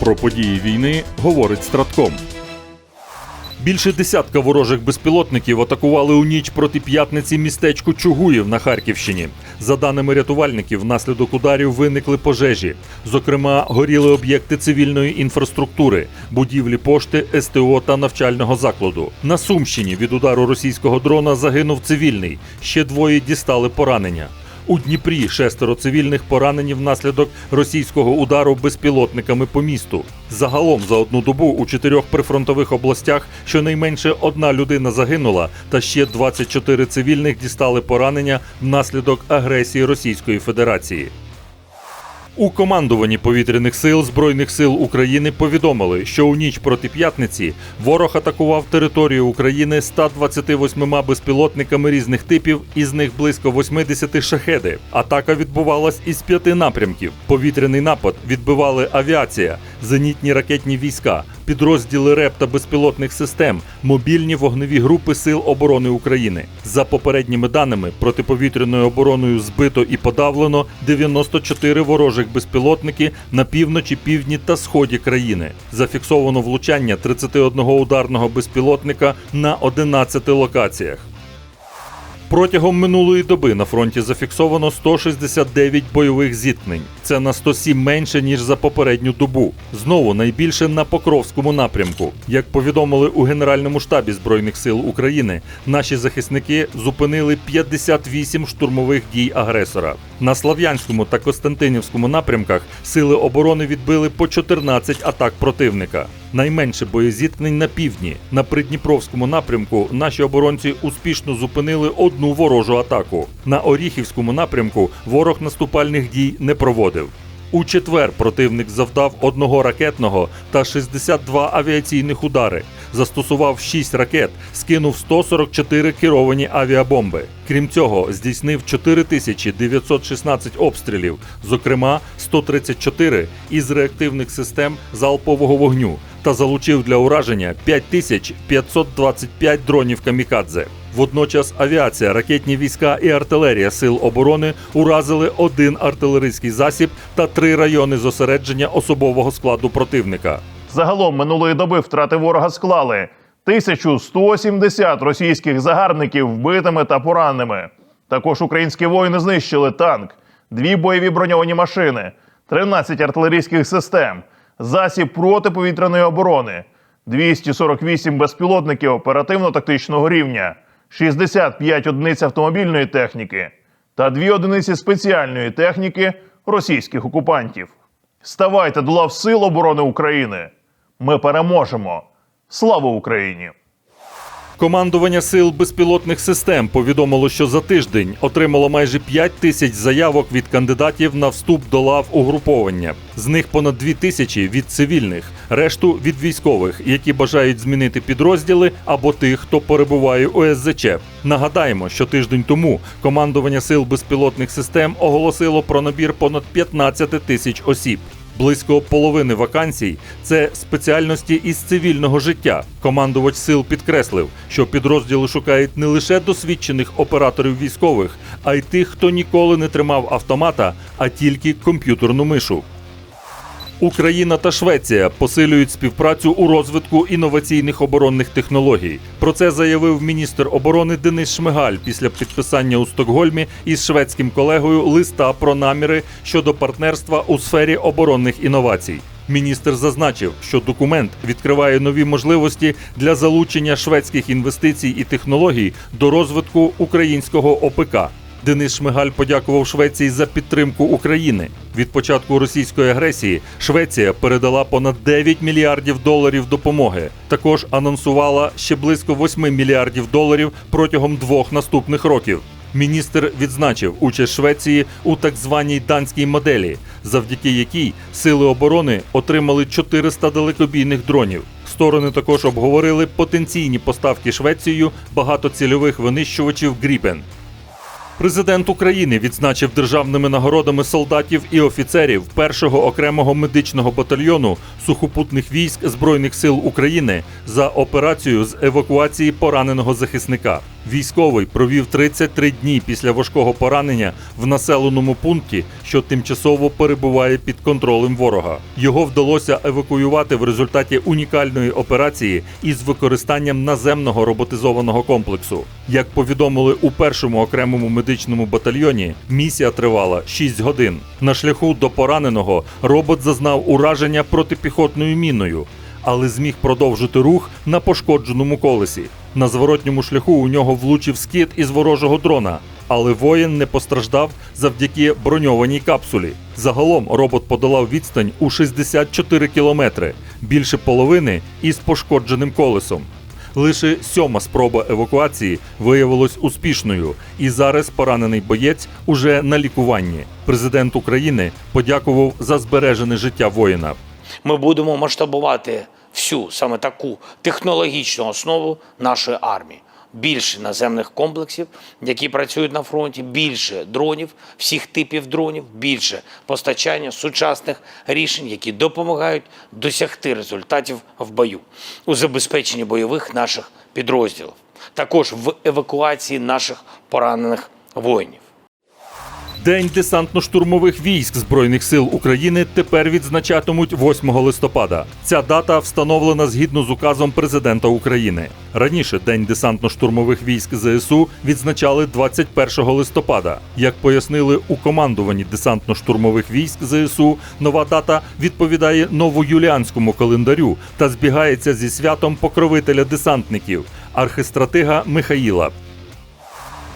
Про події війни говорить Стратком. Більше десятка ворожих безпілотників атакували у ніч проти п'ятниці містечко Чугуїв на Харківщині. За даними рятувальників, внаслідок ударів виникли пожежі. Зокрема, горіли об'єкти цивільної інфраструктури, будівлі пошти, СТО та навчального закладу. На Сумщині від удару російського дрона загинув цивільний. Ще двоє дістали поранення. У Дніпрі шестеро цивільних поранені внаслідок російського удару безпілотниками по місту. Загалом за одну добу у чотирьох прифронтових областях щонайменше одна людина загинула, та ще 24 цивільних дістали поранення внаслідок агресії Російської Федерації. У командуванні повітряних сил Збройних сил України повідомили, що у ніч проти п'ятниці ворог атакував територію України 128 безпілотниками різних типів, із них близько 80 шахеди. Атака відбувалась із п'яти напрямків. Повітряний напад відбивали авіація, зенітні ракетні війська, підрозділи РЕП та безпілотних систем, мобільні вогневі групи Сил оборони України. За попередніми даними, протиповітряною обороною збито і подавлено 94 ворожих безпілотники на півночі, півдні та сході країни. Зафіксовано влучання 31 ударного безпілотника на 11 локаціях. Протягом минулої доби на фронті зафіксовано 169 бойових зіткнень. Це на 107 менше ніж за попередню добу. Знову найбільше на Покровському напрямку. Як повідомили у Генеральному штабі Збройних сил України, наші захисники зупинили 58 штурмових дій агресора. На Слав'янському та Костянтинівському напрямках сили оборони відбили по 14 атак противника. Найменше боєзіткнень на півдні. На Придніпровському напрямку наші оборонці успішно зупинили одну ворожу атаку. На Оріхівському напрямку ворог наступальних дій не проводив. У четвер противник завдав одного ракетного та 62 авіаційних удари, застосував 6 ракет, скинув 144 керовані авіабомби. Крім цього, здійснив 4916 обстрілів, зокрема 134 із реактивних систем залпового вогню, та залучив для ураження 5525 дронів камікадзе. Водночас авіація, ракетні війська і артилерія сил оборони уразили один артилерійський засіб та три райони зосередження особового складу противника. Загалом минулої доби втрати ворога склали 1170 російських загарбників вбитими та пораненими. Також українські воїни знищили танк, дві бойові броньовані машини, 13 артилерійських систем, засіб протиповітряної оборони, 248 безпілотників оперативно-тактичного рівня, 65 одиниць автомобільної техніки та дві одиниці спеціальної техніки російських окупантів. Ставайте до лав Сил оборони України. Ми переможемо. Слава Україні! Командування сил безпілотних систем повідомило, що за тиждень отримало майже 5 тисяч заявок від кандидатів на вступ до лав угруповання. З них понад 2 тисячі від цивільних, решту від військових, які бажають змінити підрозділи або тих, хто перебуває у СЗЧ. Нагадаємо, що тиждень тому командування сил безпілотних систем оголосило про набір понад 15 тисяч осіб. Близько половини вакансій це спеціальності із цивільного життя. Командувач сил підкреслив, що підрозділи шукають не лише досвідчених операторів військових, а й тих, хто ніколи не тримав автомата, а тільки комп'ютерну мишу. Україна та Швеція посилюють співпрацю у розвитку інноваційних оборонних технологій. Про це заявив міністр оборони Денис Шмигаль після підписання у Стокгольмі із шведським колегою листа про наміри щодо партнерства у сфері оборонних інновацій. Міністр зазначив, що документ відкриває нові можливості для залучення шведських інвестицій і технологій до розвитку українського ОПК. Денис Шмигаль подякував Швеції за підтримку України. Від початку російської агресії Швеція передала понад 9 мільярдів доларів допомоги. Також анонсувала ще близько 8 мільярдів доларів протягом двох наступних років. Міністр відзначив участь Швеції у так званій данській моделі, завдяки якій сили оборони отримали 400 далекобійних дронів. Сторони також обговорили потенційні поставки Швецією багатоцільових винищувачів Гріпен. Президент України відзначив державними нагородами солдатів і офіцерів першого окремого медичного батальйону сухопутних військ Збройних сил України за операцію з евакуації пораненого захисника. Військовий провів 33 дні після важкого поранення в населеному пункті, що тимчасово перебуває під контролем ворога. Його вдалося евакуювати в результаті унікальної операції із використанням наземного роботизованого комплексу. Як повідомили у першому окремому медичному батальйоні, місія тривала 6 годин. На шляху до пораненого робот зазнав ураження протипіхотною міною але зміг продовжити рух на пошкодженому колесі. На зворотньому шляху у нього влучив скид із ворожого дрона, але воїн не постраждав завдяки броньованій капсулі. Загалом робот подолав відстань у 64 кілометри, більше половини із пошкодженим колесом. Лише сьома спроба евакуації виявилась успішною, і зараз поранений боєць уже на лікуванні. Президент України подякував за збережене життя воїна. Ми будемо масштабувати всю саме таку технологічну основу нашої армії. Більше наземних комплексів, які працюють на фронті, більше дронів, всіх типів дронів, більше постачання сучасних рішень, які допомагають досягти результатів в бою у забезпеченні бойових наших підрозділів, також в евакуації наших поранених воїнів. День десантно-штурмових військ Збройних сил України тепер відзначатимуть 8 листопада. Ця дата встановлена згідно з указом президента України. Раніше День десантно-штурмових військ ЗСУ відзначали 21 листопада. Як пояснили у командуванні десантно-штурмових військ ЗСУ, нова дата відповідає новоюліанському календарю та збігається зі святом покровителя десантників архистратига Михаїла.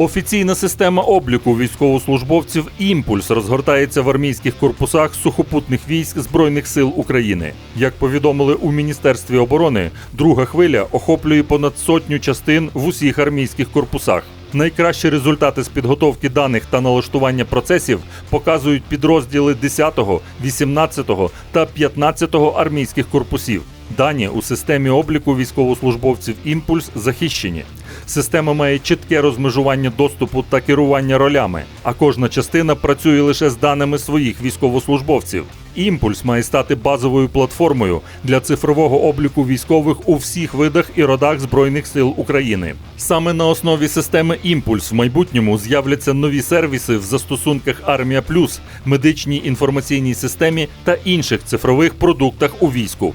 Офіційна система обліку військовослужбовців Імпульс розгортається в армійських корпусах сухопутних військ Збройних сил України. Як повідомили у Міністерстві оборони, друга хвиля охоплює понад сотню частин в усіх армійських корпусах. Найкращі результати з підготовки даних та налаштування процесів показують підрозділи 10, 18 та 15 армійських корпусів. Дані у системі обліку військовослужбовців Імпульс захищені. Система має чітке розмежування доступу та керування ролями, а кожна частина працює лише з даними своїх військовослужбовців. Імпульс має стати базовою платформою для цифрового обліку військових у всіх видах і родах Збройних сил України. Саме на основі системи Імпульс в майбутньому з'являться нові сервіси в застосунках Армія Плюс, медичній інформаційній системі та інших цифрових продуктах у війську.